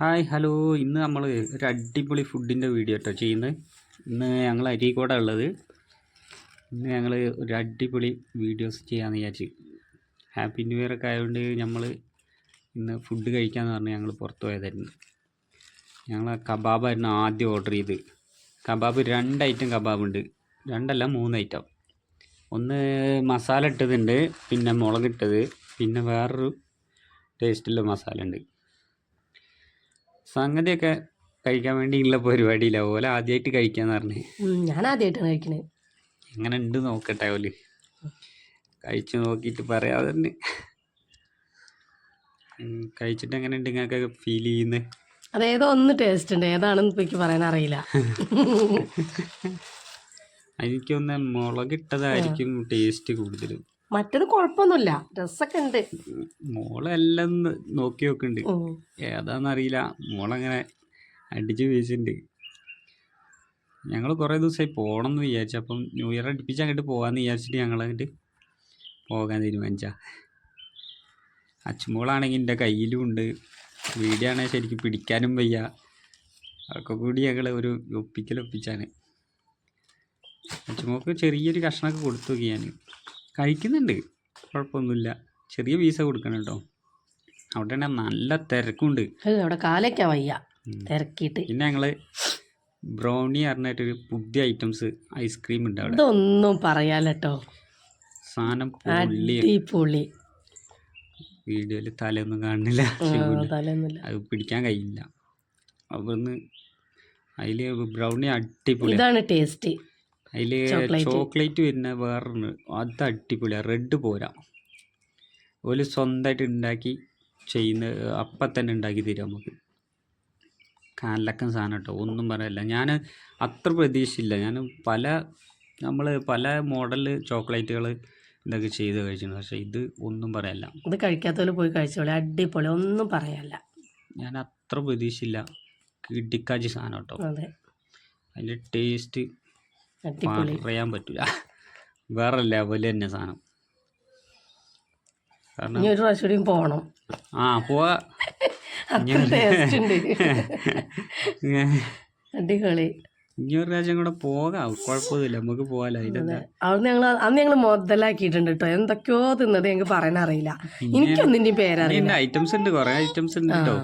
Hi hello. ഇന്ന് നമ്മൾ ഒരു അടിപൊളി ഫുഡിന്റെ വീഡിയോ കേട്ടോ ചെയ്യുന്നത്. ഇന്ന് ഞങ്ങൾ അരീക്കോട ഉള്ളത്. ഇന്ന് ഞങ്ങൾ ഒരു അടിപൊളി വീഡിയോസ് ചെയ്യാമെന്ന് വിചാരിച്ച്. ഹാപ്പി ന്യൂ ഇയർ ഒക്കെ ആയതുകൊണ്ട് നമ്മൾ ഇന്ന് ഫുഡ് കഴിക്കാമെന്ന് പറഞ്ഞ് ഞങ്ങൾ പുറത്ത് പോയതായിരുന്നു. ഞങ്ങൾ കബാബായിരുന്നു ആദ്യം ഓർഡർ ചെയ്ത്. കബാബ് രണ്ട് ഐറ്റം കബാബ് ഉണ്ട് രണ്ടല്ല മൂന്ന് ഐറ്റം ഒന്ന് മസാല ഇട്ടതുണ്ട് പിന്നെ മുളകിട്ടത് പിന്നെ വേറൊരു ടേസ്റ്റുള്ള മസാല ഉണ്ട് സംഗതിയൊക്കെ കഴിക്കാൻ വേണ്ടി വേണ്ടിയുള്ള പരിപാടിയില്ല. ഓല ആദ്യമായിട്ട് കഴിക്കാന്ന് പറഞ്ഞേ. ഞാൻ ആദ്യമായിട്ടാണ് കഴിക്കണേ. എങ്ങനെ ഉണ്ട് നോക്കട്ടെ ഓൽ. കഴിച്ചു നോക്കിയിട്ട് പറയാതെ തന്നെ. കഴിച്ചിട്ട് എങ്ങനെ ഉണ്ട് നിങ്ങൾക്ക് ഫീൽ ചെയ്യുന്നത് അതേതോ ഒന്ന് ടേസ്റ്റ് ഉണ്ട്. ഏതാണെന്ന് എനിക്ക് പറയാൻ അറിയില്ല. എനിക്കൊന്ന് മുളകിട്ടതായിരിക്കും ടേസ്റ്റ് കൂടുതലും. മറ്റത് കുഴപ്പമൊന്നുമില്ല. ഡ്രസ്സൊക്കെ ഉണ്ട്. മോളെല്ലാം നോക്കി നോക്കുന്നുണ്ട്. ഏതാന്നറിയില്ല. മോളങ്ങനെ അടിച്ച് വീശുന്നുണ്ട് ഞങ്ങൾ കുറേ ദിവസമായി പോകണം എന്ന് വിചാരിച്ചു. അപ്പം ന്യൂ ഇയർ അടുപ്പിച്ച് അങ്ങോട്ട് പോകാമെന്ന് വിചാരിച്ചിട്ട് ഞങ്ങൾ അങ്ങോട്ട് പോകാൻ തീരുമാനിച്ച. അച്ചുമോളാണെങ്കിൽ എന്റെ കയ്യിലും ഉണ്ട്. വീഡിയോ ആണെങ്കിൽ ശരിക്കും പിടിക്കാനും വയ്യ. അതൊക്കെ കൂടി ഞങ്ങൾ ഒരു ഒപ്പിക്കൽ ഒപ്പിച്ചാണ് അച്ചുമോക്ക് ചെറിയൊരു കഷ്ണമൊക്കെ കൊടുത്തു നോക്കി ഞാൻ കഴിക്കുന്നുണ്ട്. കുഴപ്പമൊന്നുമില്ല. ചെറിയ പീസ കൊടുക്കണം കേട്ടോ. അവിടെ നല്ല തിരക്കുണ്ട്. അവിടെ കാലയ്ക്ക വയ്യ. തിരക്കിട്ട് തിരക്കിയിട്ട്. പിന്നെ ഞങ്ങൾ ബ്രൗണി പറഞ്ഞിട്ടൊരു പുതിയ ഐറ്റംസ് ഐസ്ക്രീം ഉണ്ട് അവിടെ. ഇതൊന്നും പറയാലോ സാധനം വീഡിയോയിൽ തലയൊന്നും കാണുന്നില്ല. അത് പിടിക്കാൻ കഴിയില്ല. അവിടുന്ന് അതിൽ ബ്രൗണി അടിപൊളി ഇതാണ് ടേസ്റ്റ്. അതിൽ ചോക്ലേറ്റ്. വരുന്ന വേറൊന്ന് അത് അടിപൊളിയാണ് റെഡ് പോരാ. ഒരു സ്വന്തമായിട്ട് ഉണ്ടാക്കി ചെയ്യുന്ന അപ്പം തന്നെ ഉണ്ടാക്കി തരും നമുക്ക്. കാലക്കം സാധനം കേട്ടോ ഒന്നും പറയല്ല. ഞാൻ അത്ര പ്രതീക്ഷയില്ല ഞാൻ പല നമ്മൾ പല മോഡൽ ചോക്ലേറ്റുകൾ ഇതൊക്കെ ചെയ്ത് കഴിച്ചിട്ടുണ്ട് പക്ഷേ ഇത് ഒന്നും പറയല്ല. ഇത് കഴിക്കാത്തവരെ പോയി കഴിച്ചോളെ. അടിപൊളി ഒന്നും പറയാല്ല. ഞാൻ അത്ര പ്രതീക്ഷയില്ല കിടിക്കാച്ചി സാധനം കേട്ടോ അതെ. അതിന്റെ ടേസ്റ്റ് പറയാൻ പറ്റില്ല വേറെ ലെവൽ തന്നെ സാധനം കാരണം ഒരു പ്രാവശ്യം പോണം. ആ പോവാ. അടിപൊളി. ഇനി ഒരു പ്രാവശ്യം കൂടെ പോകാം. കുഴപ്പമൊന്നുമില്ല. നമുക്ക് പോകാലോ. അതിന്റെ അവിടുന്ന് ഞങ്ങൾ അന്ന് ഞങ്ങൾ മുതലാക്കിയിട്ടുണ്ട് കേട്ടോ എന്തൊക്കെയോ തിന്നത് ഞങ്ങൾക്ക് പറയാൻ അറിയില്ല. എനിക്കൊന്നിന്റെയും പേരറിയില്ല. ഐറ്റംസ് ഉണ്ട്. കുറെ ഐറ്റംസ് ഉണ്ട് കേട്ടോ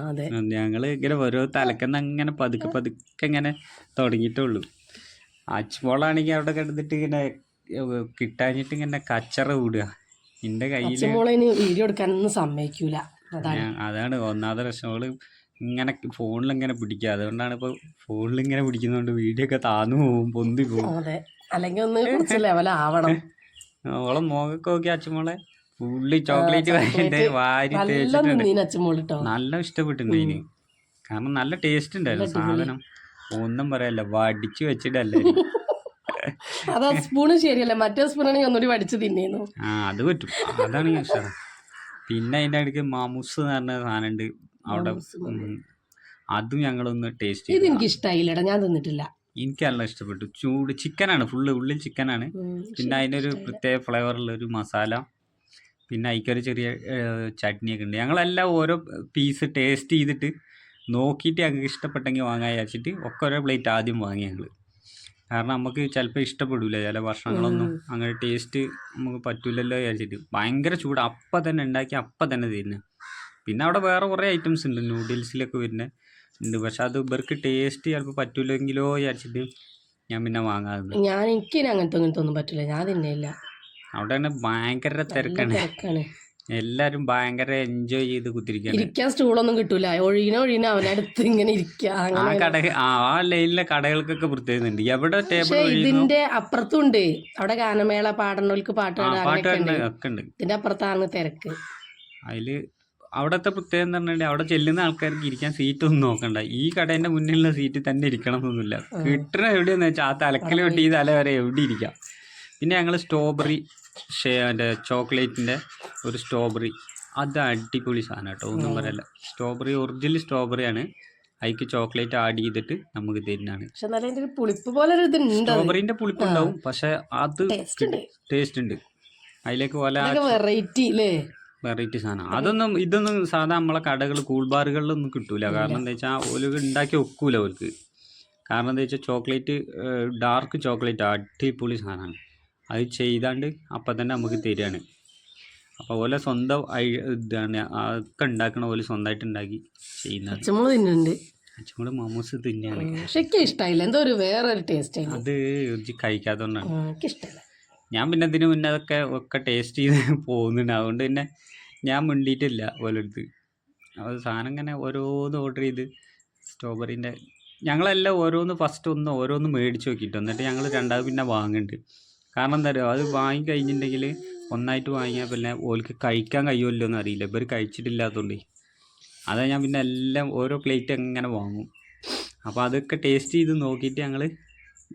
ഞങ്ങൾ ഇങ്ങനെ ഓരോ തലക്കെന്ന് അങ്ങനെ പതുക്കെ പതുക്കെ ഇങ്ങനെ തുടങ്ങിയിട്ടുള്ളൂ അച്ചുമോളാണെങ്കിൽ അവിടെ കിടന്നിട്ട് ഇങ്ങനെ കിട്ടാഞ്ഞിട്ട് ഇങ്ങനെ കച്ചറ കൂടുക എന്റെ കയ്യിൽ അച്ഛമോളെ വീഡിയോ എടുക്കാനൊന്നും സമ്മതിക്കൂല. അതാണ്. അതാണ് ഒന്നാമത്തെ പ്രശ്നം. അവൾ ഇങ്ങനെ ഫോണിൽ ഇങ്ങനെ പിടിക്കുക. അതുകൊണ്ടാണ് ഇപ്പൊ ഫോണിൽ ഇങ്ങനെ പിടിക്കുന്നോണ്ട് വീഡിയോ ഒക്കെ താന്നു പോവും പൊന്തി പോവും അതെ. അല്ലെങ്കിൽ ഒന്ന് കുറച്ച് ലെവലാവണം ഓളെ മോകൊക്കെ നോക്കി അച്ചുമോളെ ഫുള്ളി ചോക്ലേറ്റ് വാങ്ങിട്ട് വാരി നല്ല തേച്ചിട്ടുണ്ട്. അച്ഛമോൾ നല്ല ഇഷ്ടപ്പെട്ടിട്ടുണ്ട് അതിന് കാരണം നല്ല ടേസ്റ്റ് ഉണ്ടായിരുന്നു സാധനം. ഒന്നും പറയല്ല വടിച്ചു വെച്ചിട്ടല്ലേ. അതാ സ്പൂണ് ശരിയല്ല? മറ്റേ സ്പൂണാണെങ്കിൽ ഒന്നുകൂടി വടിച്ചു തിന്നേന്നു. ആ അത് പറ്റും. അതാണ് ഇഷ്ടം പിന്നെ അതിന്റെ അടുക്ക് മാമൂസ് എന്ന് പറഞ്ഞ സാധനം ഉണ്ട് അവിടെ അതും ഞങ്ങളൊന്ന് ടേസ്റ്റ് ഇത് ചെയ്തു എനിക്ക് ഇഷ്ടായില്ലടാ ഞാൻ തിന്നിട്ടില്ല. എനിക്ക് നല്ല ഇഷ്ടപ്പെട്ടു. ചൂട് ചിക്കനാണ് ഫുള്ള് ഉള്ളിൽ ചിക്കനാണ്. പിന്നെ അതിന്റെ ഒരു പ്രത്യേക ഫ്ലേവറുള്ള ഒരു മസാല. പിന്നെ അതിക്കൊരു ചെറിയ ചട്നിയൊക്കെ ഉണ്ട്. ഞങ്ങളെല്ലാം ഓരോ പീസ് ടേസ്റ്റ് ചെയ്തിട്ട് നോക്കിയിട്ട് ഞങ്ങൾക്ക് ഇഷ്ടപ്പെട്ടെങ്കിൽ വാങ്ങാൻ വിചാരിച്ചിട്ട് ഒക്കെ ഒരേ പ്ലേറ്റ് ആദ്യം വാങ്ങി ഞങ്ങൾ കാരണം നമുക്ക് ചിലപ്പോൾ ഇഷ്ടപ്പെടില്ല ചില ഭക്ഷണങ്ങളൊന്നും അങ്ങനെ ടേസ്റ്റ് നമുക്ക് പറ്റില്ലല്ലോ വിചാരിച്ചിട്ട്. ഭയങ്കര ചൂട്. അപ്പം തന്നെ ഉണ്ടാക്കി അപ്പം തന്നെ തരുന്നത് പിന്നെ അവിടെ വേറെ കുറേ ഐറ്റംസ് ഉണ്ട്. നൂഡിൽസിലൊക്കെ വരുന്നത് ഉണ്ട്. പക്ഷെ അത് ഇവർക്ക് ടേസ്റ്റ് ചിലപ്പോൾ പറ്റൂലെങ്കിലോ വിചാരിച്ചിട്ട് ഞാൻ പിന്നെ വാങ്ങാറുണ്ട്. ഞാൻ എനിക്ക് അങ്ങനത്തെ അങ്ങനത്തെ ഒന്നും പറ്റില്ല ഞാൻ തിന്നില്ല അവിടെ തന്നെ ഭയങ്കര തിരക്കാണ്. തിരക്കാണ്. എല്ലാരും ഭയങ്കര എൻജോയ് ചെയ്ത് കുത്തിരിക്കാൻ ഇരിക്കാൻ സ്റ്റൂളൊന്നും കിട്ടൂല. ഒഴിയണ ഒഴിയണ അവനടുത്ത് ഇങ്ങനെ ഇരിക്കാൻ ആ കട ആ ലൈനിലെ കടകൾക്കൊക്കെ പ്രത്യേകത ഇവിടെ എവിടെ ടേബിൾ ഇതിന്റെ അപ്പുറത്തുണ്ട്. അവിടെ ഗാനമേള പാടണവർക്ക് പാട്ട് അങ്ങനെയൊക്കെ ഉണ്ട്. ഇതിന്റെ അപ്പുറത്താണ് തിരക്ക്. അതിൽ അവിടത്തെ പ്രത്യേകം എന്ന് പറഞ്ഞാൽ അവിടെ ചെല്ലുന്ന ആൾക്കാർക്ക് ഇരിക്കാൻ സീറ്റ് ഒന്നും നോക്കണ്ട. ഈ കടേന്റെ മുന്നിലുള്ള സീറ്റ് തന്നെ ഇരിക്കണം എന്നൊന്നുമില്ല. കിട്ടണ എവിടെയെന്ന് വെച്ചാൽ ആ തലക്കൽ വെട്ടി ഈ തല വരെ എവിടെ ഇരിക്കാം? പിന്നെ ഞങ്ങൾ സ്ട്രോബെറി ഷേ ചോക്ലേറ്റിന്റെ ഒരു സ്ട്രോബെറി അത് അടിപൊളി സാധനം കേട്ടോ. ഒന്നും പറയല്ല. സ്ട്രോബെറി ഒറിജിനൽ സ്ട്രോബെറി ആണ്. അതിക്ക് ചോക്ലേറ്റ് ആഡ് ചെയ്തിട്ട് നമുക്ക് തരുന്നതാണ്. പക്ഷെ നല്ല അതിന്റെ പുളിപ്പ് പോലെ ഒരു സ്ട്രോബെറിന്റെ പുളിപ്പുണ്ടാവും പക്ഷെ അത് ടേസ്റ്റ് ഉണ്ട്. അതിലേക്ക് പോലെ വെറൈറ്റി അല്ലേ വെറൈറ്റി സാധനം. അതൊന്നും ഇതൊന്നും സാധാ നമ്മളെ കടകൾ കൂൾ ബാറുകളിലൊന്നും കിട്ടൂല. കാരണം എന്താ വെച്ചാൽ ഓൽ ഉണ്ടാക്കി ഒക്കൂല അവർക്ക് കാരണം എന്താ വെച്ചാൽ ചോക്ലേറ്റ് ഡാർക്ക് ചോക്ലേറ്റ് അടിപൊളി സാധനമാണ്. അത് ചെയ്താണ്ട് അപ്പം തന്നെ നമുക്ക് തരികയാണ്. അപ്പോൾ ഓലെ സ്വന്തം ഇതാണ് അതൊക്കെ ഉണ്ടാക്കണ പോലെ സ്വന്തമായിട്ട് ഉണ്ടാക്കി ചെയ്യുന്നത്. പക്ഷെ എനിക്ക് ഇഷ്ടമായില്ല എന്തോ ഒരു വേറൊരു ടേസ്റ്റ് അത് കഴിക്കാത്തതുകൊണ്ടാണ് എനിക്ക് ഇഷ്ടമല്ല ഞാൻ പിന്നെ ഇതിന് മുന്നേ അതൊക്കെ ഒക്കെ ടേസ്റ്റ് ചെയ്ത് പോകുന്നുണ്ട്. അതുകൊണ്ട് പിന്നെ ഞാൻ മിണ്ടിയിട്ടില്ല ഓലെടുത്ത് അപ്പോൾ സാധനം ഇങ്ങനെ ഓരോന്ന് ഓർഡർ ചെയ്ത് സ്ട്രോബെറിന്റെ ഞങ്ങളെല്ലാം ഓരോന്ന് ഫസ്റ്റ് ഒന്ന് ഓരോന്ന് മേടിച്ച് നോക്കിയിട്ട് എന്നിട്ട് ഞങ്ങൾ രണ്ടാമത് പിന്നെ വാങ്ങുന്നുണ്ട് കാരണം എന്താ പറയുക അത് വാങ്ങി കഴിഞ്ഞിട്ടുണ്ടെങ്കിൽ ഒന്നായിട്ട് വാങ്ങിയാൽ പിന്നെ ഓൽക്ക് കഴിക്കാൻ കഴിയുമല്ലോ എന്ന് അറിയില്ല. ഇവർ കഴിച്ചിട്ടില്ലാത്തതുകൊണ്ട് അതാ ഞാൻ പിന്നെ എല്ലാം ഓരോ പ്ലേറ്റ് അങ്ങനെ വാങ്ങും. അപ്പോൾ അതൊക്കെ ടേസ്റ്റ് ചെയ്ത് നോക്കിയിട്ട് ഞങ്ങൾ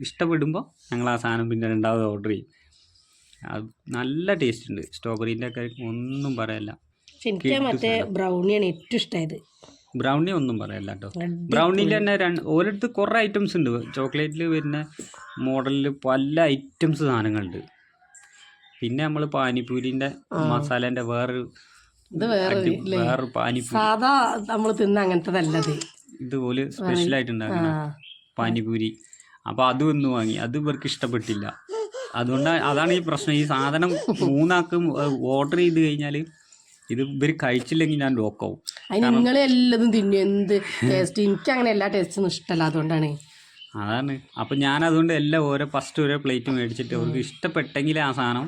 ഇഷ്ടപ്പെടുമ്പോൾ ഞങ്ങൾ ആ സാധനം പിന്നെ രണ്ടാമത് ഓർഡർ ചെയ്യും. അത് നല്ല ടേസ്റ്റ് ഉണ്ട്. സ്ട്രോബെറീന്റെ ഒക്കെ ഒന്നും പറയല്ല. പക്ഷെ എനിക്ക് മറ്റേ ബ്രൗണിയാണ് ഏറ്റവും ഇഷ്ടമായത്. ബ്രൗണി ഒന്നും പറയല്ല കേട്ടോ ബ്രൗണിയിൽ തന്നെ രണ്ട് ഓരോരുത്തർ കുറേ ഐറ്റംസ് ഉണ്ട്. ചോക്ലേറ്റിൽ വരുന്ന മോഡലിൽ പല ഐറ്റംസ് സാധനങ്ങളുണ്ട്. പിന്നെ നമ്മൾ പാനിപൂരിന്റെ മസാലേന്റെ വേറൊരു ഇത് വേറെ വേറെ വേറൊരു സാധാ നമ്മൾ തിന്ന അങ്ങനത്തതല്ലത് ഇതുപോലെ സ്പെഷ്യൽ ആയിട്ട് ആ. പാനിപൂരി അപ്പൊ അത് ഒന്ന് വാങ്ങി. അത് ഇവർക്ക് ഇഷ്ടപ്പെട്ടില്ല. അതുകൊണ്ട് അതാണ് ഈ പ്രശ്നം. ഈ സാധനം മൂന്നാക്കും ഓർഡർ ചെയ്ത് കഴിഞ്ഞാൽ ഇത് ഇവർ കഴിച്ചില്ലെങ്കിൽ ഞാൻ ലോക്കാവും. അതിന് നിങ്ങൾ എല്ലാതും തിന്നും. എന്ത് ടേസ്റ്റ് എനിക്ക് അങ്ങനെ എല്ലാ ടേസ്റ്റും ഇഷ്ടമല്ല അതുകൊണ്ടാണ്. അതാണ്. അപ്പം ഞാൻ അതുകൊണ്ട് എല്ലാം ഓരോ ഫസ്റ്റ് ഓരോ പ്ലേറ്റ് മേടിച്ചിട്ട് അവർക്ക് ഇഷ്ടപ്പെട്ടെങ്കിൽ ആ സാധനം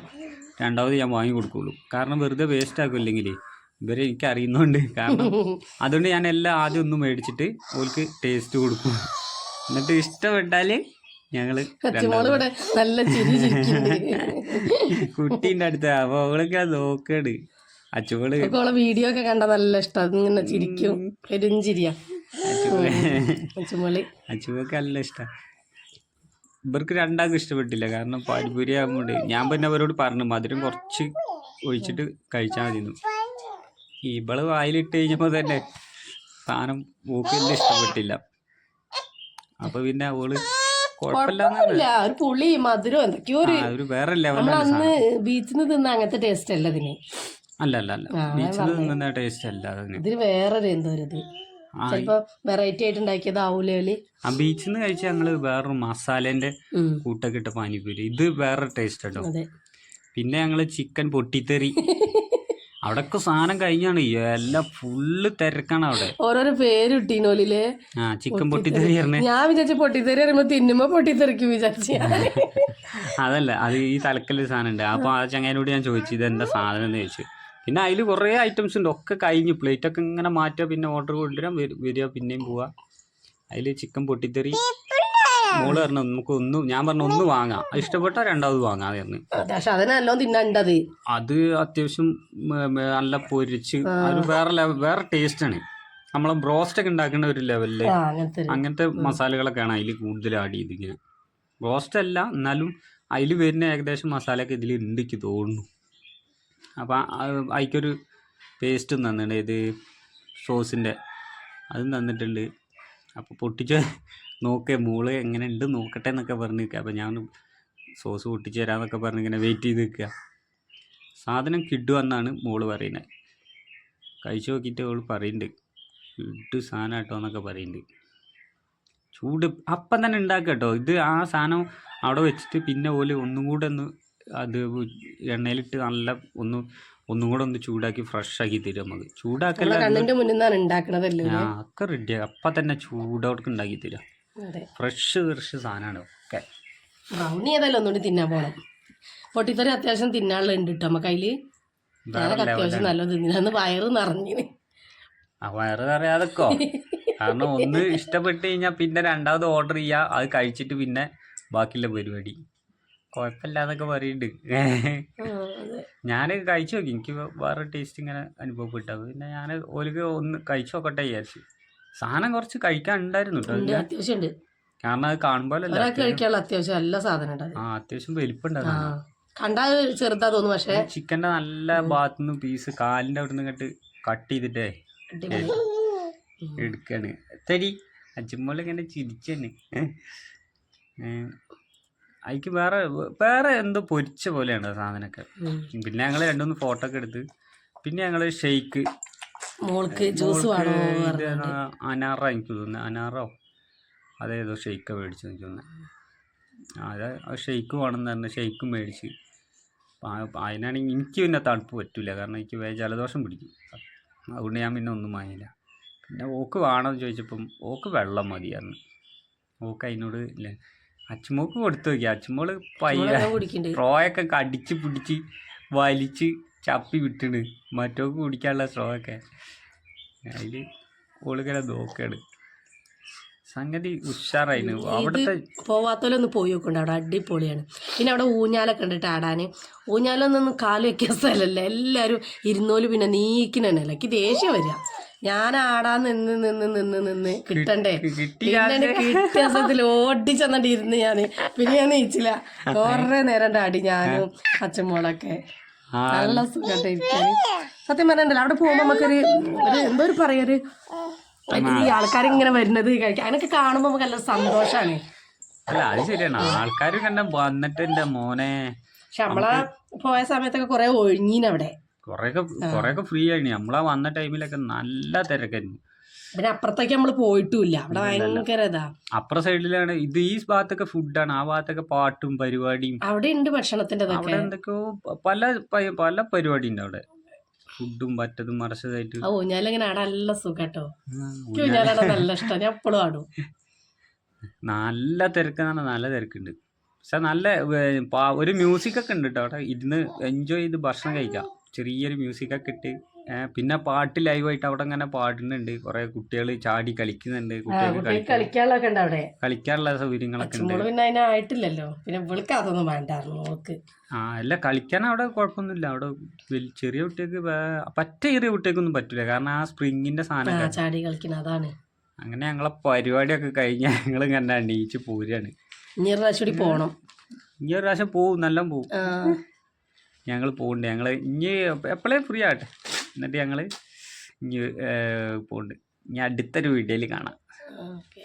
രണ്ടാമത് ഞാൻ വാങ്ങി കൊടുക്കുള്ളൂ. കാരണം വെറുതെ വേസ്റ്റ് ആക്കും ആക്കില്ലെങ്കിൽ ഇവരെ എനിക്ക് അറിയുന്നതുകൊണ്ട് കാരണം അതുകൊണ്ട് ഞാൻ എല്ലാം ആദ്യം ഒന്ന് മേടിച്ചിട്ട് ഓൾക്ക് ടേസ്റ്റ് കൊടുക്കും. എന്നിട്ട് ഇഷ്ടപ്പെട്ടാൽ ഞങ്ങൾ നല്ല കുട്ടീന്റെ അടുത്ത് അപ്പൊ അവളൊക്കെ അത് നോക്കണ്. അച്ചുകൾ വീഡിയോ ഒക്കെ കണ്ട നല്ല ഇഷ്ടം. ഇങ്ങനെ ചിരിക്കും. പെരുഞ്ചിരിയാ അച്ഛമോളി അച്ചുവൊക്കെ നല്ല ഇഷ്ടമാണ് ഇവർക്ക് രണ്ടാൾക്കും ഇഷ്ടപ്പെട്ടില്ല. കാരണം പാനിപൂരി ആകുമ്പോണ്ട് ഞാൻ പിന്നെ അവരോട് പറഞ്ഞു മധുരം കുറച്ച് ഒഴിച്ചിട്ട് കഴിച്ചാൽ മതി ഇവൾ വായിലിട്ട് കഴിഞ്ഞപ്പോൾ തന്നെ സാധനം മൂക്കില്ല ഇഷ്ടപ്പെട്ടില്ല. അപ്പൊ പിന്നെ അവൾ ഒരു പുളി മധുരം എന്തൊക്കെയോ ഒരു വേറെ ലെവലാണ് ബീച്ചിൽ നിന്ന് തിന്ന അങ്ങനത്തെ ടേസ്റ്റ് അല്ല അതിന്. അല്ല അല്ല അല്ല ബീച്ചിൽ നിന്ന് ടേസ്റ്റ് അല്ല അതിന്. ഇതിന് വേറൊരു എന്തോ ഒരു ഇത്. ചിലപ്പോ വെറൈറ്റി ആയിട്ട് ഉണ്ടാക്കിയതാവൂലേ ഓൽ? ആ ബീച്ചിൽ നിന്ന് കഴിച്ച ഞങ്ങൾ വേറൊരു മസാലേന്റെ കൂട്ടൊക്കെ ഇട്ട പാനിപ്പൂരി. ഇത് വേറെ ടേസ്റ്റ് കേട്ടോ അതെ. പിന്നെ ഞങ്ങൾ ചിക്കൻ പൊട്ടിത്തെറി. അവിടൊക്കെ സാധനം കഴിഞ്ഞാണ്. എല്ലാം ഫുള്ള് തിരക്കാണ് അവിടെ. ഓരോരോ പേര് ഇട്ടീനോലില്ലേ ആ ചിക്കൻ പൊട്ടിത്തെറി പറഞ്ഞ. ഞാൻ വിചാരിച്ച പൊട്ടിത്തെറി പറയുമ്പോ തിന്നുമ്പോ പൊട്ടിത്തെറിക്കും വിചാരിച്ച അതല്ല അത് ഈ തലക്കൽ സാധനം ഉണ്ട് അപ്പൊ ആ ചങ്ങാനോട് ഞാൻ ചോദിച്ചു ഇത് എന്താ സാധനം എന്ന് ചോദിച്ചു. പിന്നെ അതിൽ കുറേ ഐറ്റംസ് ഉണ്ട്. ഒക്കെ കഴിഞ്ഞു. പ്ലേറ്റൊക്കെ ഇങ്ങനെ മാറ്റുക പിന്നെ ഓർഡർ കൊണ്ടുവരാൻ വരു- വരിക പിന്നെയും പോവുക അതിൽ ചിക്കൻ പൊട്ടിത്തെറി. മോൾ പറഞ്ഞു നമുക്ക് ഒന്ന് ഞാൻ പറഞ്ഞു ഒന്ന് വാങ്ങാം. അത് ഇഷ്ടപ്പെട്ടാൽ രണ്ടാമത് എന്ന്. പറഞ്ഞു. പക്ഷെ തിന്നണ്ടത്. അത് അത്യാവശ്യം നല്ല പൊരിച്ച് അത് വേറെ ലെവൽ വേറെ ടേസ്റ്റ് ആണ്. നമ്മളെ ബ്രോസ്റ്റ് ഒക്കെ ഉണ്ടാക്കുന്ന ഒരു ലെവലിൽ അങ്ങനത്തെ അങ്ങനത്തെ മസാലകളൊക്കെയാണ് അതിൽ കൂടുതൽ ആഡ് ചെയ്തിങ്ങനെ ബ്രോസ്റ്റ് അല്ല എന്നാലും അതിൽ വരുന്ന ഏകദേശം മസാലയൊക്കെ ഇതിൽ ഉണ്ട് എനിക്ക് തോന്നുന്നു. അപ്പം അതിക്കൊരു പേസ്റ്റ് തന്നിട്ടുണ്ട് ഇത് സോസിന്റെ അതും തന്നിട്ടുണ്ട് അപ്പോൾ പൊട്ടിച്ച് നോക്കേ മോൾ എങ്ങനെ ഉണ്ട് നോക്കട്ടെ എന്നൊക്കെ പറഞ്ഞ് നിൽക്കുക അപ്പം ഞാൻ സോസ് പൊട്ടിച്ച് തരാമെന്നൊക്കെ പറഞ്ഞ് ഇങ്ങനെ വെയിറ്റ് ചെയ്ത് നിൽക്കുക സാധനം കിട്ടുമെന്നാണ് മോൾ പറയുന്നത് കഴിച്ചു നോക്കിയിട്ട് അവൾ പറയുന്നുണ്ട് കിട്ടു സാധനം കേട്ടോ എന്നൊക്കെ പറയുന്നുണ്ട് ചൂട് അപ്പം തന്നെ ഉണ്ടാക്കുക കേട്ടോ ഇത് ആ സാധനം അവിടെ വെച്ചിട്ട് പിന്നെ ഓൽ ഒന്നും കൂടെ ഒന്ന് അത് എണ്ണയിലിട്ട് നല്ല ഒന്ന് ഒന്നും കൂടെ ഒന്ന് ചൂടാക്കി ഫ്രഷ് ആക്കി തരും നമുക്ക്. ചൂടാക്കല്ല കണ്ണിന്റെ മുന്നിൽ നിന്നാണ് ഉണ്ടാക്കണതല്ലേ ആ ഒക്കെ റെഡി അപ്പം തന്നെ ചൂടോടൊക്കെ ഉണ്ടാക്കി തരാം. ഫ്രഷ് ഫ്രഷ് സാധനമാണ് ഒക്കെ. ബ്രൗണി ഏതായാലും ഒന്നുകൂടി തിന്നാൻ പോണം. പൊട്ടിത്തൊരു അത്യാവശ്യം തിന്നാനുള്ള ഉണ്ട് കേട്ടോ നമുക്ക് അതിൽ അത്യാവശ്യം നല്ല തിന്നില്ല വയറ് നിറഞ്ഞിന് ആ വയറ് നിറയാതെക്കോ കാരണം ഒന്ന് ഇഷ്ടപ്പെട്ട് കഴിഞ്ഞാൽ പിന്നെ രണ്ടാമത് ഓർഡർ ചെയ്യുക അത് കഴിച്ചിട്ട് പിന്നെ ബാക്കിയുള്ള പരിപാടി. കുഴപ്പമില്ലാന്നൊക്കെ പറയുന്നുണ്ട് ഞാൻ കഴിച്ചു നോക്കി. എനിക്ക് വേറെ ടേസ്റ്റ് ഇങ്ങനെ അനുഭവപ്പെട്ടത് പിന്നെ ഞാൻ ഓലിക്ക് ഒന്ന് കഴിച്ചു നോക്കട്ടെ വിചാരിച്ചു. സാധനം കുറച്ച് കഴിക്കാൻ ഉണ്ടായിരുന്നു കേട്ടോ ഉണ്ട് ഇതിന്. അത്യാവശ്യം കാരണം അത് കാണുമ്പോഴല്ല കഴിക്കാനുള്ള അത്യാവശ്യം നല്ല സാധനം ഉണ്ട് ആ അത്യാവശ്യം വലിപ്പം കണ്ടാൽ ചെറുതാ പക്ഷേ ചിക്കന്റെ നല്ല ഭാഗത്തുനിന്ന് പീസ് കാലിന്റെ അവിടെ നിന്ന് കട്ട് കട്ട് ചെയ്തിട്ടേ എടുക്കാണ്. തരി അച്ഛമ്മോലെ ഇങ്ങനെ ചിരിച്ചന്നെ അതിക്ക് വേറെ വേറെ എന്തോ പൊരിച്ച പോലെയാണ് ആ സാധനമൊക്കെ. പിന്നെ ഞങ്ങൾ രണ്ടുമൂന്ന് ഫോട്ടോ ഒക്കെ എടുത്ത് പിന്നെ ഞങ്ങൾ ഷെയ്ക്ക് മോൾക്ക് ജ്യൂസ് അനാറ എനിക്ക് തോന്നുന്നു. അനാറോ? അതേതോ ഷെയ്ക്ക് മേടിച്ചു എനിക്ക് തോന്നുന്നു. അത് ഷെയ്ക്ക് വേണമെന്ന് പറഞ്ഞാൽ ഷെയ്ക്കും മേടിച്ച്. അതിനാണെങ്കിൽ എനിക്ക് പിന്നെ തണുപ്പ് പറ്റില്ല കാരണം എനിക്ക് ജലദോഷം പിടിക്കും. അതുകൊണ്ട് ഞാൻ പിന്നെ ഒന്നും വാങ്ങിയില്ല. പിന്നെ ഓക്ക് വേണമെന്ന് ചോദിച്ചപ്പം ഓക്ക് വെള്ളം മതിയായിരുന്നു ഓക്ക് അതിനോട് ഇല്ല. അച്ചുമോക്ക് കൊടുത്തു നോക്കി. അച്ചുമോൾ പയ്യ സ്ട്രോയൊക്കെ കടിച്ച് പിടിച്ച് വലിച്ച് ചപ്പി വിട്ടിണ്. മറ്റോക്ക് കുടിക്കാനുള്ള സ്ട്രോ ഒക്കെ അതിൽ ഓളിങ്ങനെ നോക്കാണ്. സംഗതി ഉഷാറായിന്. അവിടുത്തെ പോവാത്തോലൊന്ന് പോയി നോക്കണ്ട. അവിടെ അടിപൊളിയാണ്. പിന്നെ അവിടെ ഊഞ്ഞാലൊക്കെ ഉണ്ട് ആടാൻ ആടാന്. ഊഞ്ഞാലൊന്നും കാൽ വെക്കാൻ സ്ഥലമല്ല. എല്ലാവരും ഇരുന്നോൽ പിന്നെ നീക്കിനല്ല എനിക്ക് ദേഷ്യം വരിക ഞാൻ ആടാ നിന്ന് നിന്ന് നിന്ന് നിന്ന് കിട്ടണ്ടേ. പിന്നെ കിട്ടിയ സ്ഥലത്തിൽ ഓടി ചെന്നിട്ട് ഇരുന്ന് ഞാൻ പിന്നെ ഞാൻ നീച്ചില്ല. കുറേ നേരം ആടി ഞാനും അച്ഛമ്മോളൊക്കെ. നല്ല സുഖമായിട്ട് ഇരിക്കാൻ സത്യം പറഞ്ഞല്ലോ അവിടെ പോകുമ്പോ നമുക്കൊരു ഒരു എന്തോ ഒരു പറയൊരു ഈ ആൾക്കാരിങ്ങനെ വരുന്നത് കഴിക്കാൻ. അതിനൊക്കെ കാണുമ്പോ നമുക്ക് നല്ല സന്തോഷാണ്. അല്ല അത് ശരിയാണ്. ആൾക്കാർ കണ്ട വന്നിട്ട് എന്റെ മോനെ പക്ഷെ നമ്മളാ പോയ സമയത്തൊക്കെ കുറെ ഒഴിഞ്ഞീന് അവിടെ കുറേയൊക്കെ കൊറേയൊക്കെ ഫ്രീ ആയിന് നമ്മളാ വന്ന ടൈമിലൊക്കെ നല്ല തിരക്കായിരുന്നു. പിന്നെ അപ്പുറത്തേക്ക് നമ്മൾ പോയിട്ടുമില്ല. അവിടെ ഭയങ്കര ഇതാ. അപ്പുറ സൈഡിലാണ് ഇത് ഈ ഭാഗത്തൊക്കെ ഫുഡാണ് ആ ഭാഗത്തൊക്കെ പാട്ടും പരിപാടിയും. അവിടെ ഉണ്ട് ഭക്ഷണത്തിന്റെ അവിടെ എന്തൊക്കെയോ പല പല പരിപാടി ഉണ്ട് അവിടെ ഫുഡും പറ്റതും മറച്ചതായിട്ട്. ഓ ഊഞ്ഞാലിങ്ങനെ ആടെ നല്ല സുഖാട്ടോ. എനിക്ക് നല്ല ഇഷ്ടം. ഞാൻ എപ്പോഴും ആടും. നല്ല തിരക്കാണ് നല്ല തിരക്കുണ്ട്. പക്ഷെ നല്ല ഒരു മ്യൂസിക് ഒക്കെ ഉണ്ട് കേട്ടോ അവിടെ. ഇരുന്ന് എൻജോയ് ചെയ്ത് ഭക്ഷണം കഴിക്കാം. ചെറിയൊരു മ്യൂസിക് ഒക്കെ ഇട്ട് പിന്നെ പാട്ട് ലൈവായിട്ട് അവിടെ അങ്ങനെ പാടുന്നുണ്ട്. കുറെ കുട്ടികൾ ചാടി കളിക്കുന്നുണ്ട്. കുട്ടികൾക്ക് ഉണ്ട് അവിടെ. കളിക്കാനുള്ള സൗകര്യങ്ങളൊക്കെ ഉണ്ട്. പിന്നെ അതിനായിട്ടില്ലല്ലോ പിന്നെ ഇവൾക്ക് അതൊന്നും വേണ്ടായിരുന്നു ആ അല്ല കളിക്കാൻ അവിടെ കുഴപ്പമൊന്നുമില്ല. അവിടെ ചെറിയ കുട്ടികൾക്ക് പറ്റ ചെറിയ കുട്ടികൾക്കൊന്നും പറ്റില്ല കാരണം ആ സ്പ്രിങ്ങിന്റെ സാധനം ചാടി അതാണ്. അങ്ങനെ ഞങ്ങളെ പരിപാടിയൊക്കെ കഴിഞ്ഞ് ഞങ്ങൾ ഇങ്ങനെ എണീച്ച് പോരുകയാണ് ഇനി ഒരു പ്രാവശ്യം കൂടി പോണം. ഇനി ഒരു പ്രാവശ്യം പോവും നല്ല പോവും. ഞങ്ങൾ പോകുന്നുണ്ട് ഞങ്ങൾ ഇനി എപ്പോഴേ ഫ്രീ ആകട്ടെ എന്നിട്ട് ഞങ്ങൾ ഇനി പോകുന്നുണ്ട് ഇനി അടുത്തൊരു വീഡിയോയിൽ കാണാം. ഓക്കെ.